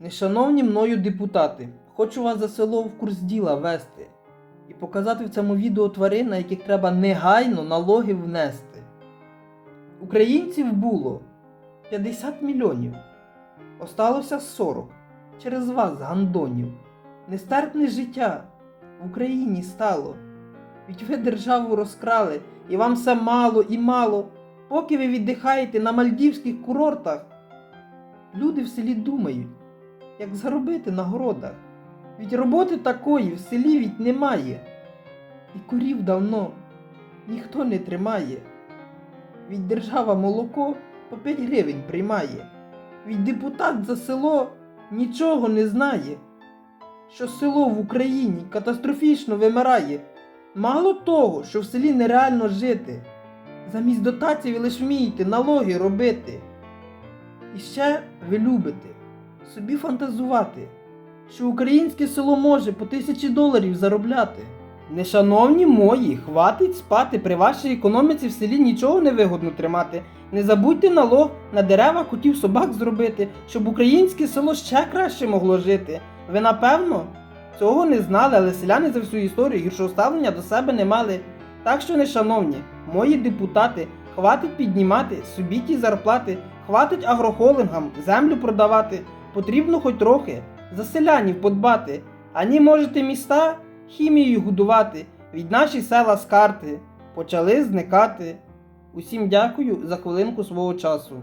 Нешановні мною депутати, хочу вас за село в курс діла вести і показати в цьому відео тварин, на яких треба негайно налоги внести. Українців було 50 мільйонів, осталося 40 через вас, гандонів. Нестерпне життя в Україні стало. Ведь ви державу розкрали, і вам все мало і мало. Поки ви віддихаєте на мальдівських курортах, люди в селі думають, як заробити на городах. Ведь роботи такої в селі від немає. І курів давно ніхто не тримає. Від держава молоко по 5 гривень приймає. Від депутат за село нічого не знає. Що село в Україні катастрофічно вимирає. Мало того, що в селі нереально жити. Замість дотацій ви лише вмієте налоги робити. І ще ви любите собі фантазувати, що українське село може по тисячі доларів заробляти. Нешановні мої, хватить спати, при вашій економіці в селі нічого не вигодно тримати. Не забудьте налог на дерева котів собак зробити, щоб українське село ще краще могло жити. Ви напевно цього не знали, але селяни за всю історію гіршого ставлення до себе не мали. Так що, нешановні, мої депутати, хватить піднімати собі ті зарплати, хватить агрохолдингам землю продавати. Потрібно хоч трохи за селянів подбати. Ані можете міста хімією годувати, від наші села з карти почали зникати. Усім дякую за хвилинку свого часу.